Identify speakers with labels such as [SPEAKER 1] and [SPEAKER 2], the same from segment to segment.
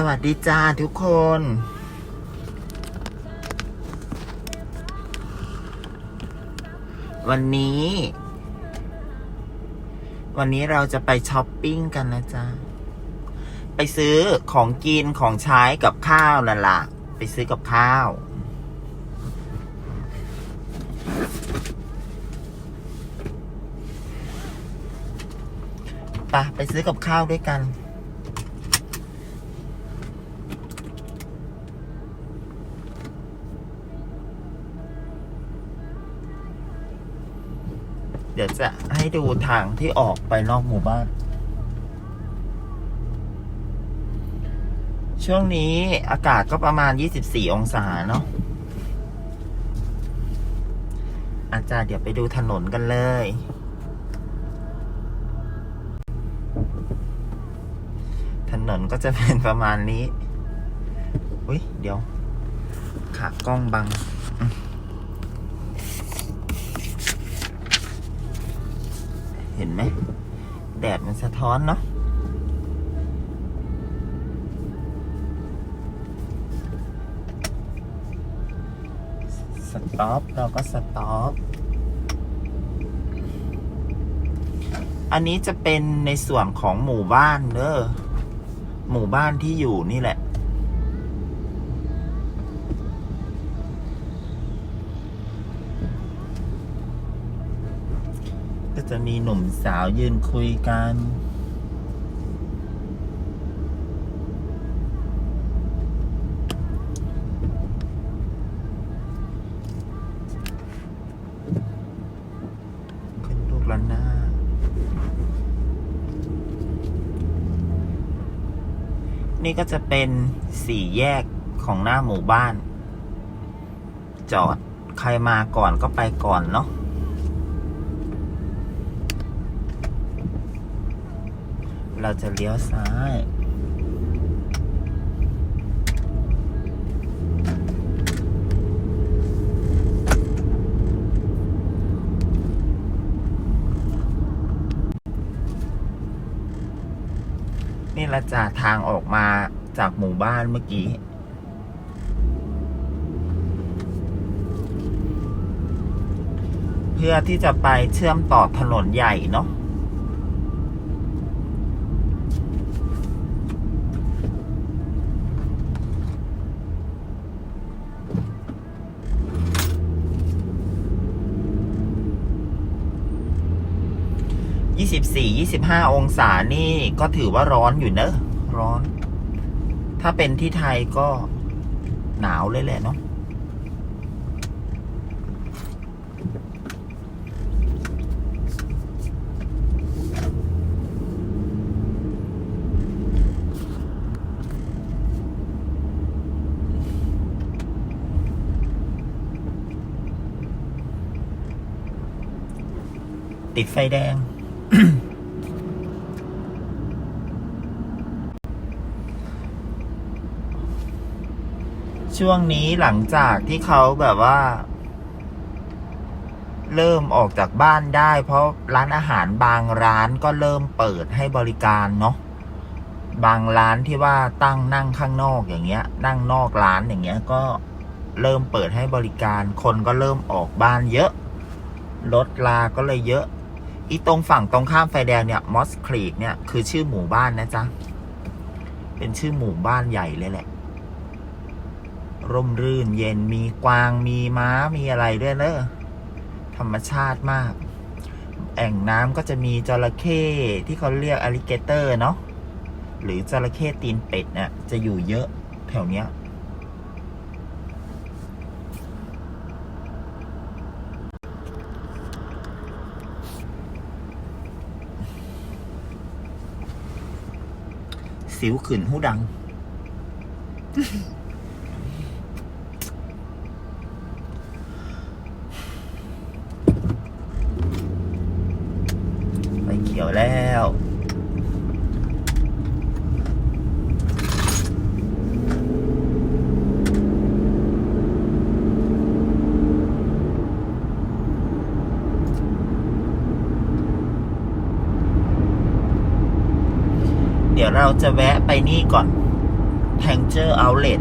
[SPEAKER 1] สวัสดีจ้าทุกคน วันนี้ วันนี้เราจะไปช้อปปิ้งกันนะจ๊ะไปซื้อของกินของใช้กับข้าวนั่นล่ะไปซื้อกับข้าว ไปไปซื้อกับข้าวด้วยกัน เดี๋ยวจะให้ดูทางที่ออกไปนอกหมู่บ้าน ช่วงนี้อากาศก็ประมาณ 24 องศาเนาะอาจารย์เดี๋ยวไปดูถนนกันเลย ถนนก็จะเป็นประมาณนี้ อุ้ยเดี๋ยว ขากล้องบังอืมเห็ นไหมแดดมันสะท้อนเนาะสต็อปเราก็สต็อปอันนี้จะเป็นในส่วนของหมู่บ้านเด้อหมู่บ้านที่อยู่นี่แหละ ก็จะ มีหนุ่มสาวยืนคุยกัน ขึ้นลูกละหน้า นี่ก็จะเป็นสี่แยกของหน้าหมู่บ้าน จอดใครมาก่อนก็ไปก่อนเนาะ เราจะเลี้ยวซ้ายนี่ละจ้ะทางออกมาจากหมู่บ้านเมื่อกี้ เพื่อที่จะไปเชื่อมต่อถนนใหญ่เนาะ ยี่สิบสี่ยี่สิบห้าองศานี่ก็ถือว่าร้อนอยู่เนอะร้อน ถ้าเป็นที่ไทยก็หนาวเลยแหละเนาะติดไฟแดง ช่วงนี้หลังจากที่เขาแบบว่า เริ่มออกจากบ้านได้ เพราะร้านอาหารบางร้านก็เริ่มเปิดให้บริการเนาะบางร้านที่ว่าตั้งนั่งข้างนอกอย่างเงี้ย นั่งนอกร้านอย่างเงี้ย ก็เริ่มเปิดให้บริการ คนก็เริ่มออกบ้านเยอะ รถลาก็เลยเยอะ อีตรงฝั่งตรงข้ามไฟแดงเนี่ยมอสครีกเนี่ยคือชื่อหมู่บ้านนะจ๊ะ เป็นชื่อหมู่บ้านใหญ่เลยแหละ ร่มรื่นเย็นมีกวางมีม้ามีอะไรด้วยเนอะธรรมชาติมาก แอ่งน้ำก็จะมีจระเข้ที่เขาเรียกอ l ลิเกเตอร์เนาะหรือจระเข้ตีนเป็ดเนี่ยจะอยู่เยอะแถวเนี้ย สิวขึ้นหูดัง ไปเขียวแล้ว เราจะแวะไปนี่ก่อน Tanger Outlet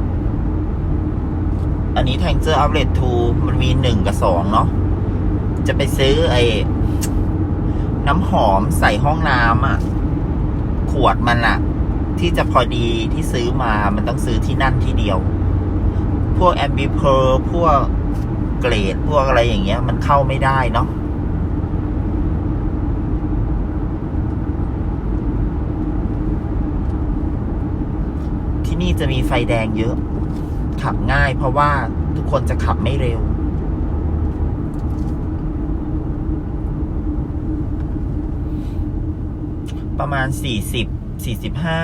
[SPEAKER 1] อันนี้ Tanger Outlet 2 มันมีหนึ่งกับสองเนาะ จะไปซื้อไอ้น้ำหอมใส่ห้องน้ำอะขวดมันอะที่จะพอดีที่ซื้อมามันต้องซื้อที่นั่นที่เดียว พวกแอมบิเพอร์พวกเกรด พวกอะไรอย่างเงี้ย มันเข้าไม่ได้เนาะ นี่จะมีไฟแดงเยอะ ขับง่ายเพราะว่าทุกคนจะขับไม่เร็ว ประมาณสี่สิบสี่สิบห้า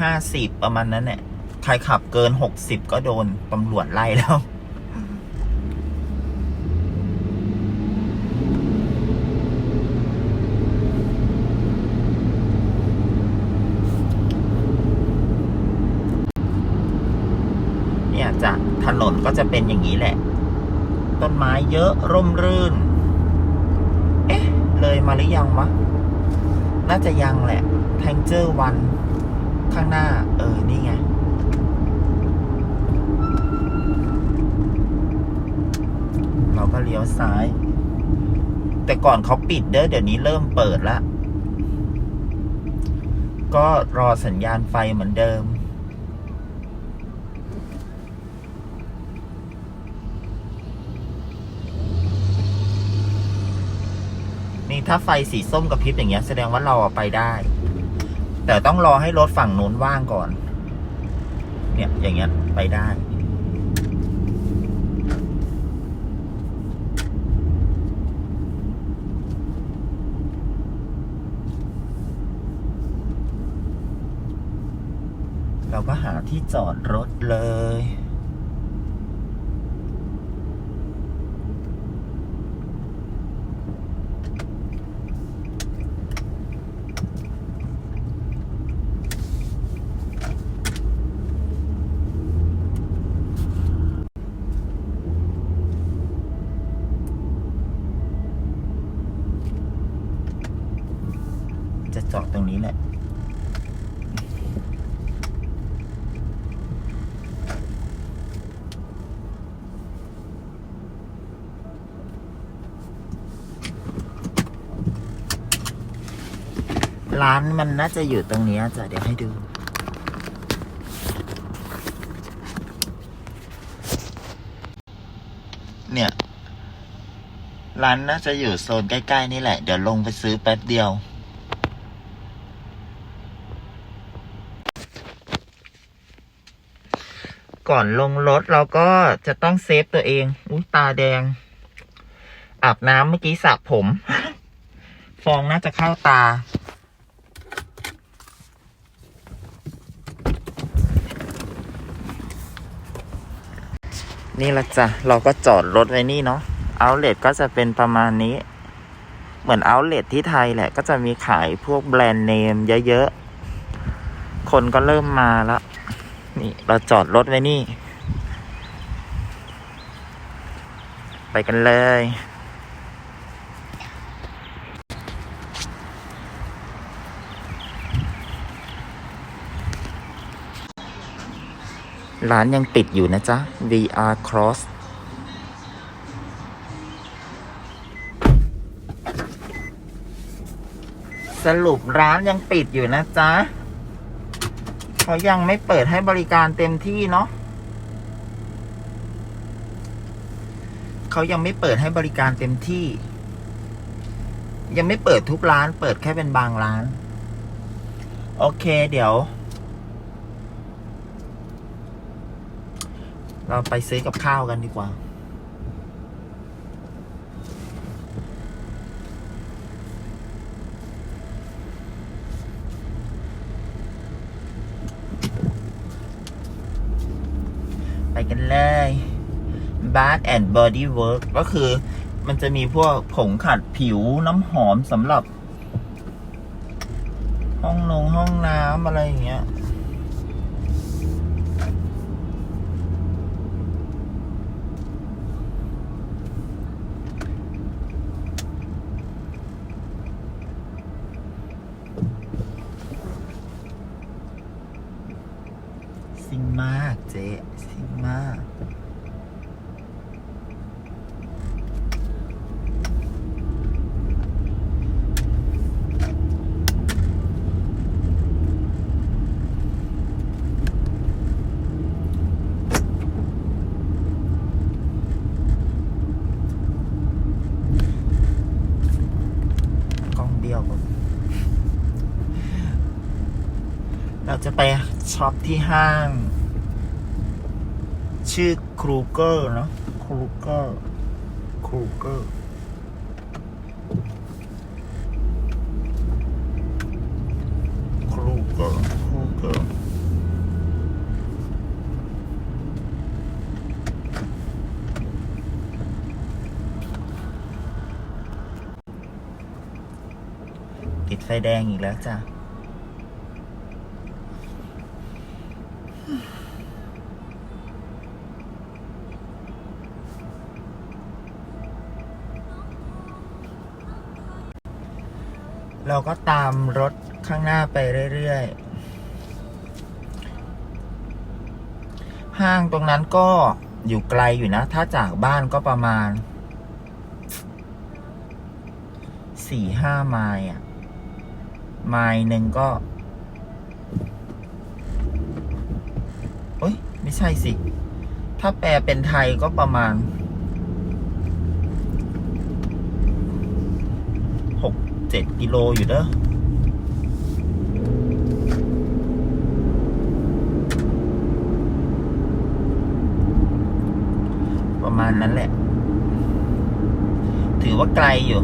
[SPEAKER 1] ห้าสิบประมาณนั้นแหละใครขับเกินหกสิบก็โดนตำรวจไล่แล้ว เนี่ยจะ ถนนก็จะเป็นอย่างนี้แหละ ต้นไม้เยอะร่มรื่น เอ๊ะ เลยมาหรือยังวะน่าจะยังแหละแทงเจอร์วันข้างหน้า เออ นี่ไง เราก็เลี้ยวซ้าย แต่ก่อนเขาปิดเด้อเดี๋ยวนี้เริ่มเปิดแล้วก็รอสัญญาณไฟเหมือนเดิม นี่ ถ้าไฟสีส้มกับพริบอย่างเงี้ย แสดงว่าเราไปได้ แต่ต้องรอให้รถฝั่งนู้นว่างก่อน เนี่ย อย่างเงี้ยไปได้เราก็หาที่จอดรถเลย จะจอดตรงนี้แหละ ร้านมันน่าจะอยู่ตรงนี้จ้ะเดี๋ยวให้ดู เนี่ย ร้านน่าจะอยู่โซนใกล้ ๆ นี่แหละ เดี๋ยวลงไปซื้อแป๊บเดียว ก่อนลงรถเราก็จะต้องเซฟตัวเองอุ้ยตาแดง อาบน้ำเมื่อกี้สระผม ฟองน่าจะเข้าตา นี่ละจ้ะ เราก็จอดรถไว้นี่เนาะเอาเลทก็จะเป็นประมาณนี้ เหมือนเอาเลทที่ไทยแหละ ก็จะมีขายพวกแบรนด์เนมเยอะๆ คนก็เริ่มมาแล้วนี่ เราจอดรถไว้นี่ ไปกันเลย ร้านยังปิดอยู่นะจ๊ะ VR Cross สรุปร้านยังปิดอยู่นะจ๊ะเขายังไม่เปิดให้บริการเต็มที่เนาะเขายังไม่เปิดให้บริการเต็มที่ ยังไม่เปิดทุกร้าน เปิดแค่เป็นบางร้าน โอเค เดี๋ยว เราไปซื้อกับข้าวกันดีกว่า ไปกันเลย Bath and Body Work ก็คือมันจะมีพวกผงขัดผิวน้ำหอมสำหรับ ห้องนงห้องน้ำอะไรอย่างเงี้ย มากเจ๊ซิ่งมาก กล้องเบี้ยวผมเราจะ ไปช็อปที่ห้าง ชื่อครูเกอร์เนาะครูเกอร์ครูเกอร์ครูเกอร์ครูเกอร์ติดไฟแดงอีกแล้วจ้ะ เราก็ตามรถข้างหน้าไปเรื่อยๆ ห้างตรงนั้นก็อยู่ไกลอยู่นะ ถ้าจากบ้านก็ประมาณสี่ห้าไมล์อะ ไมล์หนึ่งก็เอ้ย ไม่ใช่สิ ถ้าแปลเป็นไทยก็ประมาณ หก เจ็ดกิโลอยู่เด้อประมาณนั้นแหละ ถือว่าไกลอยู่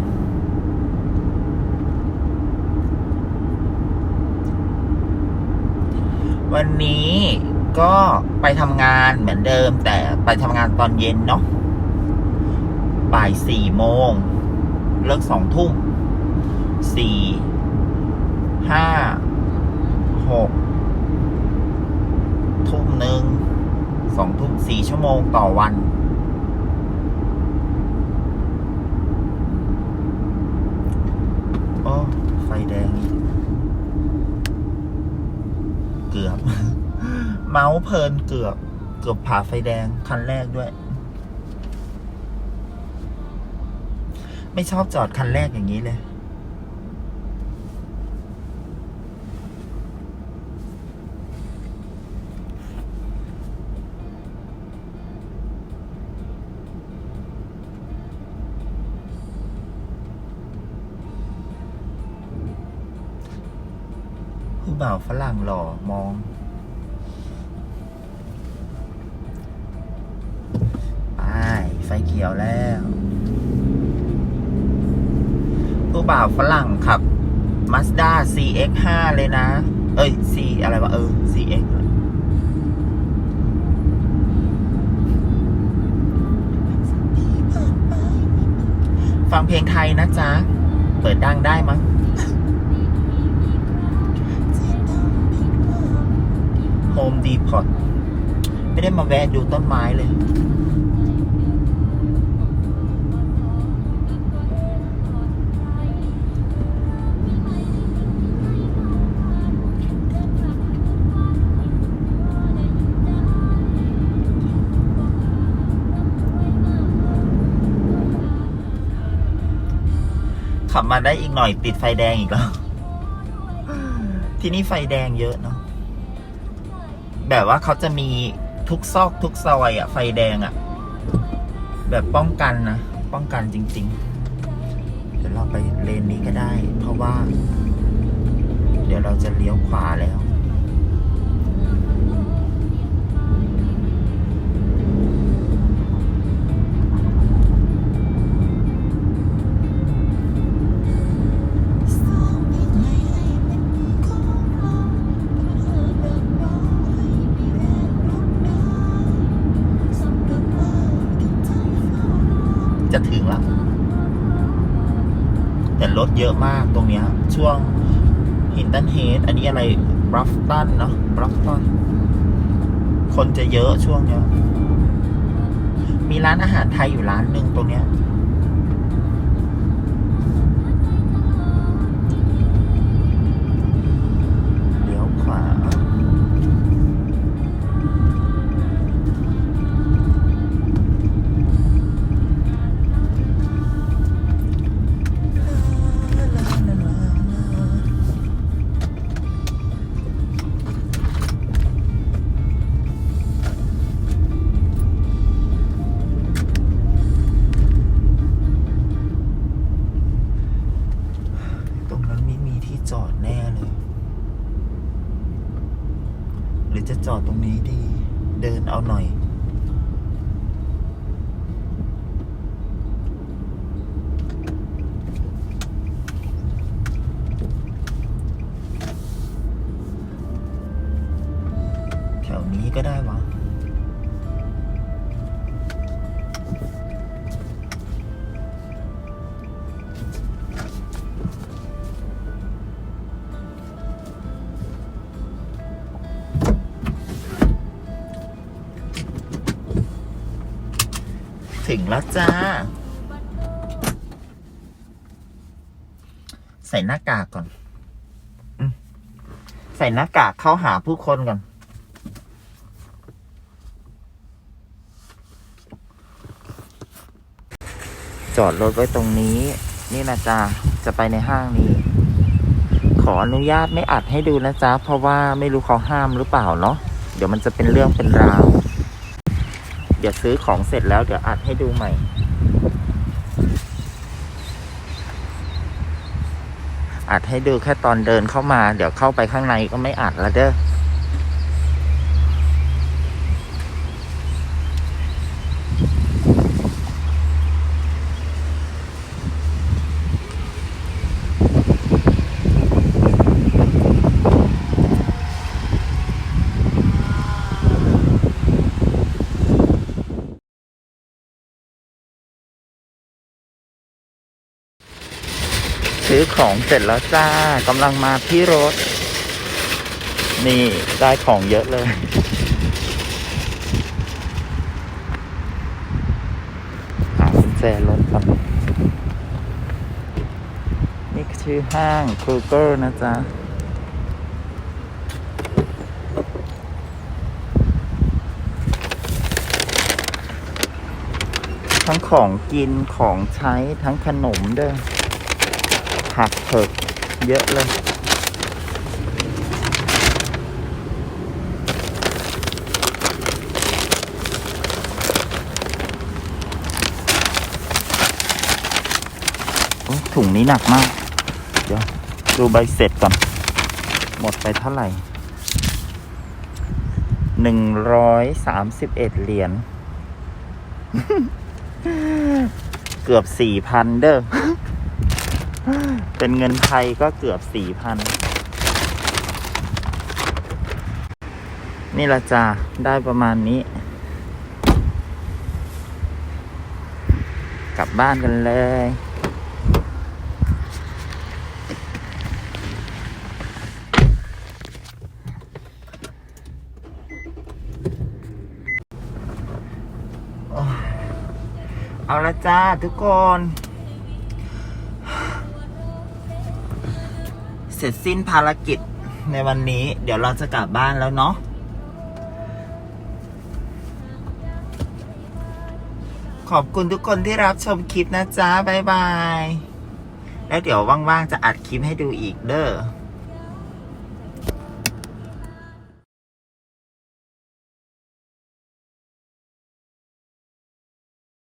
[SPEAKER 1] วันนี้ก็ไปทำงานเหมือนเดิม แต่ไปทำงานตอนเย็นเนาะบ่ายสี่โมง เลิกสองทุ่ม สี่ห้าหกทุ่มหนึ่งสองทุ่มสี่ชั่วโมงต่อวันโอ้ไฟแดงอีกเกือบ เมาส์เพลินเกือบ เกือบผ่าไฟแดง คันแรกด้วย ไม่ชอบจอดคันแรกอย่างนี้เลย บ่าวฝรั่งหล่อมอง ไป ไฟเขียวแล้ว ผู้บ่าวฝรั่งขับ Mazda CX5 เลยนะ เอ้ย C อะไรวะ เออ CX ฟังเพลงไทยนะจ๊ะ เปิดดังได้มั้ง ฮมดีพอตไม่ได้มาแวะดูต้นไม้เลย ขับมาได้อีกหน่อยติดไฟแดงอีกแล้ว ที่นี่ไฟแดงเยอะเนาะ แบบว่าเขาจะมีทุกซอกทุกซอยอะไฟแดงอะแบบป้องกันนะ ป้องกันจริง ๆ เดี๋ยวเราไปเลนนี้ก็ได้ เพราะว่า เดี๋ยวเราจะเลี้ยวขวาแล้ว เยอะมากตรงเนี้ย ช่วงฮินตันเฮดอันนี้อะไรบรัฟตันเนาะบรัฟตันคนจะเยอะช่วงเนี้ย มีร้านอาหารไทยอยู่ร้านหนึ่งตรงเนี้ย รือจะจอดตรงนี้ดี เดินเอาหน่อย จ้า ใส่หน้ากากก่อนอใส่หน้ากากเข้าหาผู้คนก่อน จอดรถไว้ตรงนี้ นี่นะจ๊ะจะไปในห้างนี้ ขออนุญาตไม่อัดให้ดูนะจ๊ะเพราะว่าไม่รู้เขาห้ามหรือเปล่าเนาะเดี๋ยวมันจะเป็นเรื่องเป็นราว เดี๋ยวซื้อของเสร็จแล้วเดี๋ยวอัดให้ดูใหม่ อัดให้ดูแค่ตอนเดินเข้ามา เดี๋ยวเข้าไปข้างในก็ไม่อัดแล้วเด้อ ของเสร็จแล้วจ้ากำลังมาที่รถ นี่ได้ของเยอะเลย หากุญแจรถก่อนนี่ชื่อห้างคูเกอร์นะจ๊ะทั้งของกินของใช้ทั้งขนมด้วย ผักเผือกเยอะเลยโอ้ถุงนี้หนักมาก เดี๋ยว ดูใบเสร็จก่อน หมดไปเท่าไหร่หนึ่งร้อยสามสิบเอ็ดเหรียญเกือบสี่พันเด้อ เป็นเงินไทยก็เกือบสี่พัน นี่ละจ้าได้ประมาณนี้ กลับบ้านกันเลยเอาละจ้าทุกคน เสร็จสิ้นภารกิจในวันนี้ เดี๋ยวเราจะกลับบ้านแล้วเนาะขอบคุณทุกคนที่รับชมคลิปนะจ๊ะ บ๊ายบาย แล้วเดี๋ยวว่างๆ จะอัดคลิปให้ดูอีกเด้อ